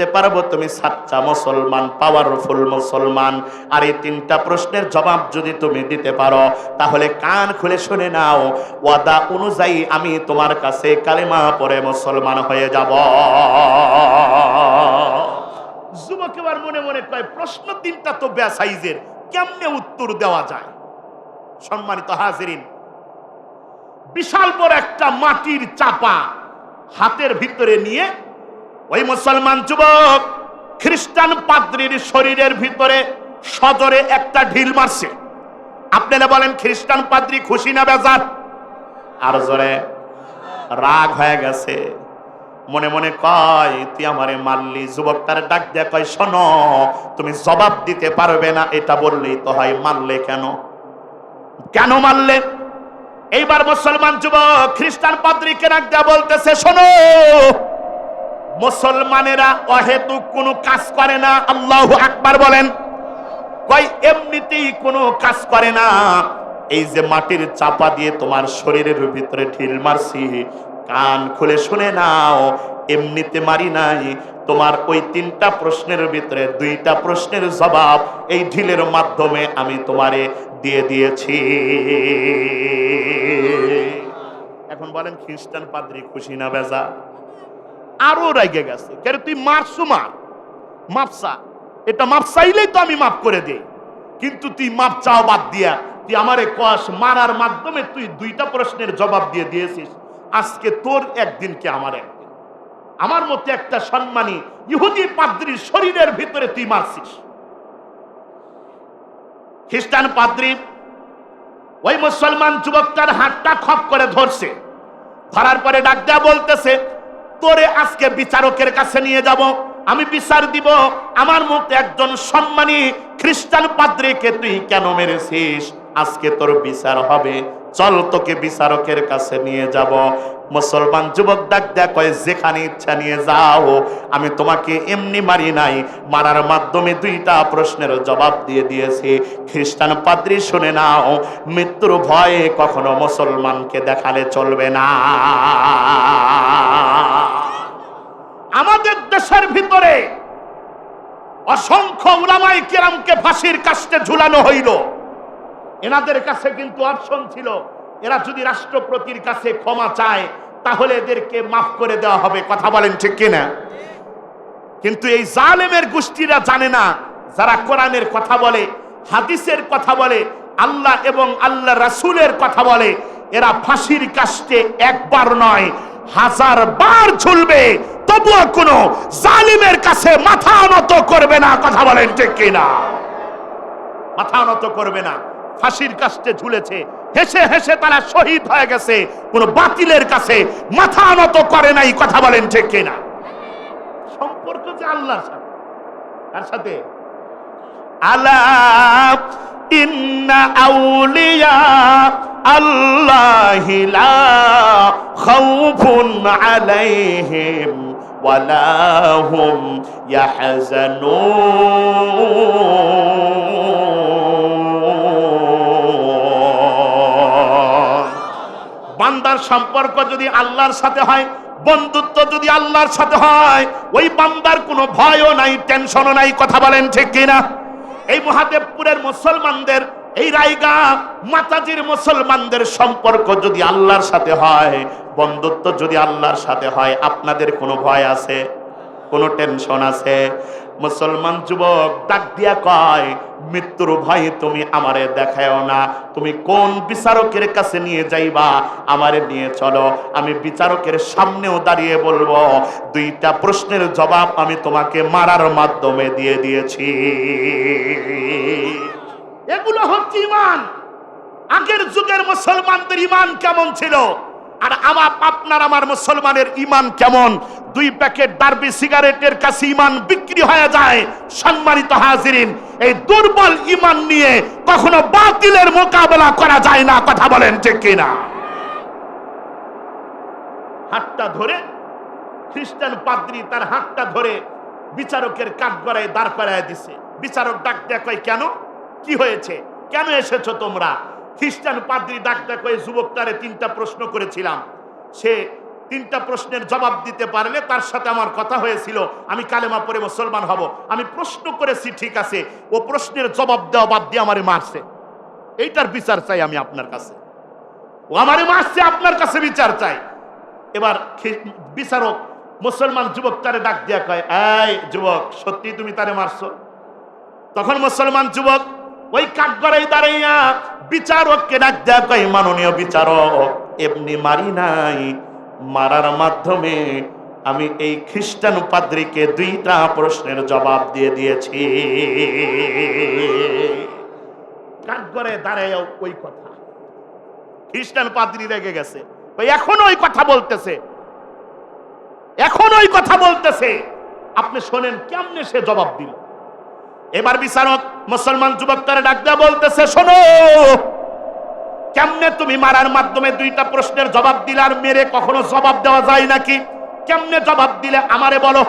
বুঝতে পারব, তুমি সাচ্চা মুসলমান পাওয়ারফুল মুসলমান। আর এই তিনটা প্রশ্নের জবাব যদি তুমি দিতে পারো, তাহলে কান খুলে শুনে নাও। ওয়াদা অনুযায়ী আমি তোমার কাছে কালেমা পরে মুসলমান হয়ে যাব। যুবক, এবার মনে মনে কয়, প্রশ্ন তিনটা তো ব্যাসাইজের কেমনে উত্তর দেওয়া যায়? সম্মানিত হাজিরিন, বিশাল বড় একটা মাটির চাপা হাতের ভিতরে নিয়ে ওই মুসলমান যুবক খ্রিস্টান পাদ্রির শরীরের ভিতরে সদরে একটা ঢিল মারছে। আপনারা বলেন, খ্রিস্টান পাদ্রি খুশি না বেজার? আর জোরে রাগ হয়ে গেছে। মনে মনে কয়, তুই আমারে মারলি। যুবক তার ডাক দিয়ে কয়, শোনো, তুমি জবাব দিতে পারবে না, এটা বললেই তো হয়, মারলে কেন? কেন মারলে? এইবার মুসলমান যুবক খ্রিস্টান পাদ্রীকে ডাক দেয়া বলতেছে, শোনো মুসলমানেরা অহেতুক কোনো কাজ করে না। আল্লাহ আকবার বলেন, কয়, এমনিতেই কোনো কাজ করে না। এই যে মাটির চাপা দিয়ে তোমার শরীরের ভিতরে ঢিল মারছি, কান খুলে শুনে নাও, এমনিতে মারি নাই। তোমার ওই তিনটা প্রশ্নের ভিতরে দুইটা প্রশ্নের জবাব এই ঢিলের মাধ্যমে আমি তোমারে দিয়ে দিয়েছি। এখন বলেন, খ্রিস্টান পাদ্রী খুশি না বেজা? আরও রেগে গেছে। কেন তুই মারছু মার। মাপসা এটা মাপ চাইলেই তো আমি মাপ করে দেই। কিন্তু তুই মাপ চাও বাদ দিয়া, তুই আমারে কস, মারার মাধ্যমে তুই দুইটা প্রশ্নের জবাব দিয়ে দিয়েছিস। আজকে তোর একদিন কে আমার একদিন। আমার মতে একটা সম্মানী ইহুদি পাদ্রির শরীরের ভিতরে তুই মারছিস। খ্রিস্টান পাদ্রী, ওই মুসলমান যুবকটার হাতটা খপ করে ধরছে। ধরার পরে ডাক দেয়া বলতেছে তোরে আজকে বিচারকের কাছে নিয়ে যাব। আমি বিচার দিব, আমার মতো একজন সম্মানী খ্রিস্টান পাদ্রীকে তুই কেন মেরেছিস? আজকে তোর বিচার হবে। চল তোকে বিচারকের কাছে নিয়ে যাব। মুসলমান যুবক ডাক দেয়া যেখানে ইচ্ছা নিয়ে যাও। আমি তোমাকে এমনি মারি নাই। মারার মাধ্যমে দুইটা প্রশ্নের জবাব দিয়ে দিয়েছি। খ্রিস্টান পাদ্রী, শুনে নাও, মৃত্যুর ভয়ে কখনো মুসলমানকে দেখালে চলবে না। আমাদের দেশের ভিতরে অসংখ্য উলামাই কেরামকে ফাঁসির কাস্টে ঝুলানো হইল। এনাদের কাছে কিন্তু অপশন ছিল, এরা যদি রাষ্ট্রপতির কাছে ক্ষমা চায়, তাহলে এদেরকে মাফ করে দেওয়া হবে। কথা বলেন ঠিক কিনা? কিন্তু এই জালেমের গোষ্ঠীরা জানে না, যারা কোরআনের কথা বলে, হাদিসের কথা বলে, আল্লাহ এবং আল্লাহ রাসূলের কথা বলে, এরা ফাঁসির কাস্টে একবার নয় হাজার বার ঝুলবে। তবুও কোনো জালিমের কাছে মাথা নত করবে না, কথা বলেন ঠিক কিনা? মাথা নত করবে না। ফাঁসির কাস্টে ঝুলেছে। হেসে হেসে তারা শহীদ হয়ে গেছে। কোন বাতিলের কাছে মাথা নত করে নাই, কথা বলেন ঠিক কিনা? সম্পর্ক যে আল্লাহর সাথে। কার সাথে? আলা ইন্না আউলিয়া আল্লাহি খাউফুন আলাইহিম। ওয়ালা হুম ইয়াহজানুন বান্দার সম্পর্ক যদি আল্লাহর সাথে হয়, বন্ধুত্ব যদি আল্লাহর সাথে হয়, ওই বান্দার কোনো ভয়ও নাই, টেনশনও নাই, কথা বলেন ঠিক কিনা? এই মহাদেবপুরের মুসলমানদের এই রায়গা মাতাজির মুসলমানদের সম্পর্ক যদি আল্লাহর সাথে হয়, বন্ধুত্ব যদি আল্লাহর সাথে হয়, আপনাদের কোনো ভয় আছে? কোনো টেনশন আছে? মুসলমান যুবক, ডাক দিয়া কয়, মৃত্যুর ভয় তুমি আমারে দেখায়ও না। তুমি কোন বিচারকের কাছে নিয়ে যাইবা? আমারে নিয়ে চলো। আমি বিচারকের সামনেও দাঁড়িয়ে বলব, দুইটা প্রশ্নের জবাব আমি তোমাকে মারার মাধ্যমে দিয়ে দিয়েছি। এগুলো হচ্ছে ইমান আগের যুগের মুসলমানদের ইমান কেমন ছিল? আর আমার আপনার, আমার মুসলমানের ইমান কেমন? দুই প্যাকেট ডার্বি সিগারেটের কাছে ইমান বিক্রি হয়ে যায়, সম্মানিত হাজিরিন। এই দুর্বল ইমান নিয়ে কখনো বাতিলের মোকাবেলা করা যায় না, কথা বলেন ঠিক কিনা? হাতটা ধরে খ্রিস্টান পাদ্রী তার হাতটা ধরে বিচারকের কাঠগড়ায় দাঁড় করায় দিছে। বিচারক ডাক দেয়া কয় কেন? কি হয়েছে? কেন এসেছ তোমরা? খ্রিস্টান পাদ্রি ডাক দেয়া কয় যুবকটারে তিনটা প্রশ্ন করেছিলাম। সে তিনটা প্রশ্নের জবাব দিতে পারলে তার সাথে আমার কথা হয়েছিল। আমি কালেমা পরে মুসলমান হব। আমি প্রশ্ন করেছি, ঠিক আছে। ও প্রশ্নের জবাব দেওয়া বাদ দিয়ে আমারে মারছে। এইটার বিচার চাই আমি আপনার কাছে। ও আমারে মারছে, আপনার কাছে বিচার চাই। এবার বিচারক, মুসলমান যুবক তারে ডাক দিয়া কয়, এই যুবক সত্যি তুমি তারে মারছো? তখন মুসলমান যুবক ওই কাঠগড়াই দাঁড়াইয়া বিচারককে ডাক দেয়া কয়, মাননীয় বিচারক, এমনি মারি নাই। মারার মাধ্যমে আমি এই খ্রিস্টান পাদ্রীকে দুইটা প্রশ্নের জবাব দিয়ে দিয়েছি। কাঠগড়ে দাঁড়াইয়া ওই কথা। খ্রিস্টান পাদ্রী রেগে গেছে। এখনও ওই কথা বলতেছে। এখন ওই কথা বলতেছে। আপনি শোনেন কেমনে সে জবাব দিল? এবার বিচারক, মুসলমান যুবক তারা ডাক দেওয়া বলতেছে, শোনো, কেমনে তুমি মারার মাধ্যমে দুইটা প্রশ্নের জবাব দিলে আর মেরে কখনো জবাব দেওয়া যায় নাকি? কেমনে জবাব দিলে আমারে বলো?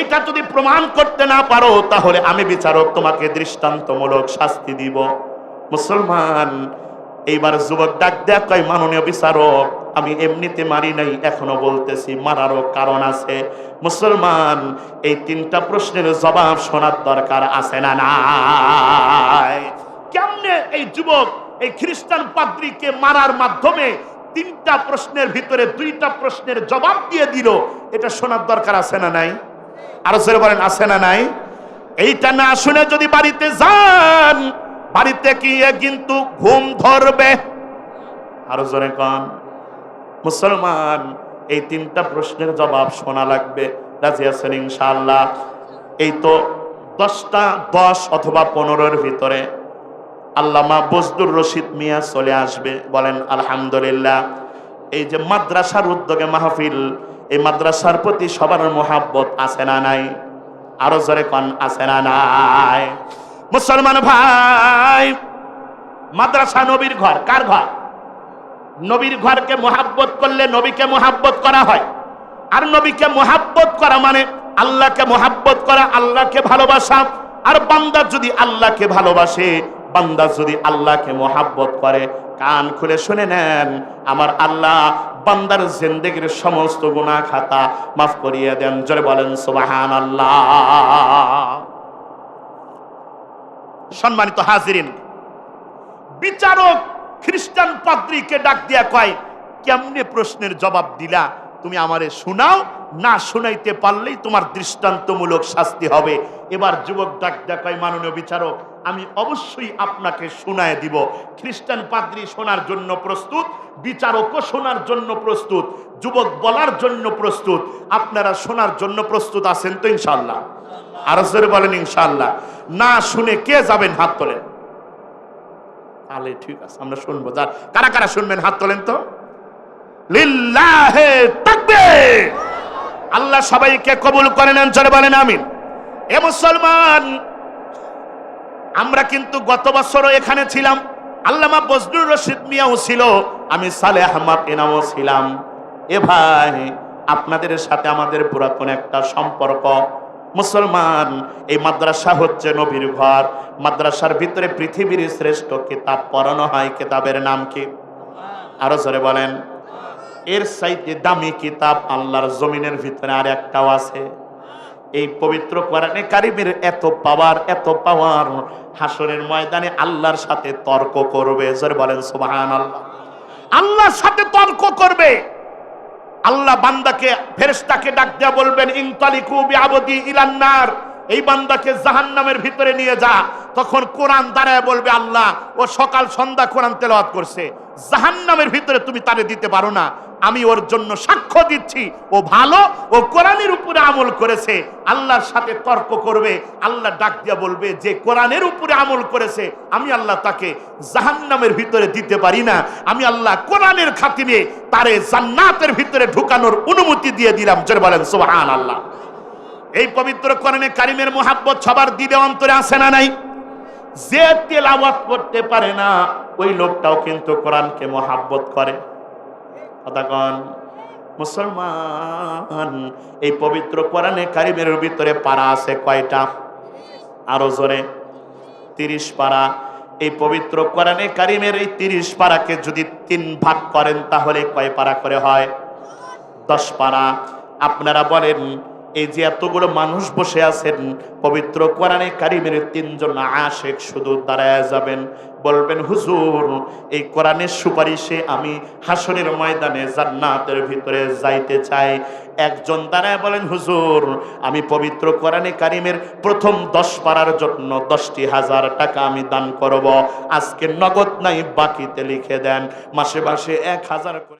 এটা যদি প্রমাণ করতে না পারো, তাহলে আমি বিচারক তোমাকে দৃষ্টান্তমূলক শাস্তি দিব। মুসলমান এইবার যুবক ডাক দেয়া কয়, মাননীয় বিচারক, আমি এমনিতে মারি নাই, এখনও বলতেছি মারারও কারণ আছে। মুসলমান, এই তিনটা প্রশ্নের জবাব শোনার দরকার আছে না নাই? কেমনে এই যুবক, এই খ্রিস্টান পাদ্রীকে মারার মাধ্যমে তিনটা প্রশ্নের ভিতরে দুইটা প্রশ্নের জবাব দিয়ে দিল, এটা শোনার দরকার আছে না নাই? আরও বলেন, আছে না নাই? এইটা না শুনে যদি বাড়িতে যান বাড়িতে গিয়ে কিন্তু ঘুম ধরবে। আরও জোরে কন, মুসলমান, এই তিনটা প্রশ্নের জবাব শোনা লাগবে। রাজি আছেন ইনশাআল্লাহ? এই তো দশটা, দশ অথবা পনেরোর ভিতরে আল্লামা বজদুর রশিদ মিয়া চলে আসবে। বলেন, আলহামদুলিল্লাহ। এই যে মাদ্রাসার উদ্যোগে মাহফিল, এই মাদ্রাসার প্রতি সবার মোহাব্বত আছে না নাই? আরও জোরে কন, আছে না নাই? মুসলমান ভাই, মাদ্রাসা নবীর ঘর, কার ঘর? নবীর ঘরকে মোহাব্বত করলে নবীকে মোহাব্বত করা হয়। আর নবীকে মোহাব্বত করা মানে আল্লাহকে মোহাব্বত করা, আল্লাহকে ভালোবাসা। আর বান্দা যদি আল্লাহকে ভালোবাসে, বান্দা যদি আল্লাহকে মোহাব্বত করে, কান খুলে শুনে নেন, আমার আল্লাহ বান্দার জিন্দেগির সমস্ত গুনাহ খাতা মাফ করিয়ে দেন, জোরে বলেন সুবাহান আল্লাহ সম্মানিত হাজিরিন, বিচারক খ্রিস্টান পাদ্রীকে ডাক দিয়া কয়, কেমনে প্রশ্নের জবাব দিলা? তুমি আমারে শোনাও, না শোনাইতে পারলেই তোমার দৃষ্টান্তমূলক শাস্তি হবে। এবার যুবক ডাক দিয়া কয় মাননীয় বিচারক, আমি অবশ্যই আপনাকে শোনায় দিব। খ্রিস্টান পাদ্রী শোনার জন্য প্রস্তুত, বিচারকও শোনার জন্য প্রস্তুত, যুবক বলার জন্য প্রস্তুত, আপনারা শোনার জন্য প্রস্তুত আছেন তো ইনশাল্লাহ আরও বলেন ইনশাল্লাহ না শুনে কে যাবেন হাত তোলেন? তাহলে ঠিক আছে, আমরা শুনব। যার কারা কারা শুনবেন হাত তোলেন তো? লিল্লাহে তাকবীর! আল্লাহ সবাইকে কবুল করেন, জোরে বলেন আমিন। এ মুসলমান, আমরা কিন্তু গত বছরও এখানে ছিলাম। আল্লামা বজরুর রশিদ মিয়াও ছিল, আমি সালে আহমদ এনামও ছিলাম। এ ভাই, আপনাদের সাথে আমাদের পুরাতন একটা সম্পর্ক। মুসলমান, এই মাদ্রাসা হচ্ছে নবীর ঘর। মাদ্রাসার ভিতরে পৃথিবীর শ্রেষ্ঠ কিতাব পড়ানো হয়, কিতাবের নাম কি? আরও জোরে বলেন। এর সাইতে দামি কিতাব আল্লাহর জমিনের ভিতরে আর একটাও আছে। এই পবিত্র কোরআনে কারিমের এত পাওয়ার এত পাওয়ার। হাসরের ময়দানে আল্লাহর সাথে তর্ক করবে। জোরে বলেন সুবহান আল্লাহ আল্লাহর সাথে তর্ক করবে। আল্লাহ বান্দাকে, ফেরেশতাকে ডাক দেয়া বলবেন, ইনতালিকু বিআবদি ইলান্নার এই বান্দাকে জাহান্নামের ভিতরে নিয়ে যা। তখন কোরআন দাঁড়ায় বলবে, আল্লাহ, ও সকাল সন্ধ্যা কোরআন তেলাওয়াত করছে। জাহান্নামের ভিতরে তুমি তারে দিতে পারো না। আমি ওর জন্য সাক্ষ্য দিচ্ছি। ও ভালো, ও কোরআনের উপরে আমল করেছে। আল্লাহর সাথে তর্ক করবে, আল্লাহ ডাক দিয়া বলবে, যে কোরআনের উপরে আমল করেছে, আমি আল্লাহ তাকে জাহান্নামের ভিতরে দিতে পারি না। আমি আল্লাহ কোরআনের খাতিরে তারে জান্নাতের ভিতরে ঢুকানোর অনুমতি দিয়ে দিলাম। জোরে বলেন সুবহান আল্লাহ এই পবিত্র কোরআনে কারিমের মোহাব্বত সবার দিলে অন্তরে আসে না নাই? যে তেলাওয়াত করতে পারে না, ওই লোকটাও কিন্তু কোরআনকে মোহাব্বত করে। কথা কন মুসলমান, এই পবিত্র কোরআনে কারিমের ভিতরে পারা আছে কয়টা? আরও জোরে। তিরিশ পারা। এই পবিত্র কোরআনে কারিমের এই তিরিশ পারাকে যদি তিন ভাগ করেন তাহলে কয় পারা করে হয়? দশ পারা। আপনারা বলেন এই যে এতগুলো মানুষ বসে আছেন, পবিত্র কোরআনে কারিমের তিনজন আশেক শুধু দাঁড়ায় যাবেন। বলবেন, হুজুর, এই কোরআনের সুপারিশে আমি হাসনের ময়দানে জান্নাতের ভিতরে যাইতে চাই। একজন দাঁড়ায় বলেন, হুজুর, আমি পবিত্র কোরআনে কারিমের প্রথম দশ পারার জন্য দশটি হাজার টাকা আমি দান করব। আজকে নগদ নাই, বাকিতে লিখে দেন। মাসে মাসে এক হাজার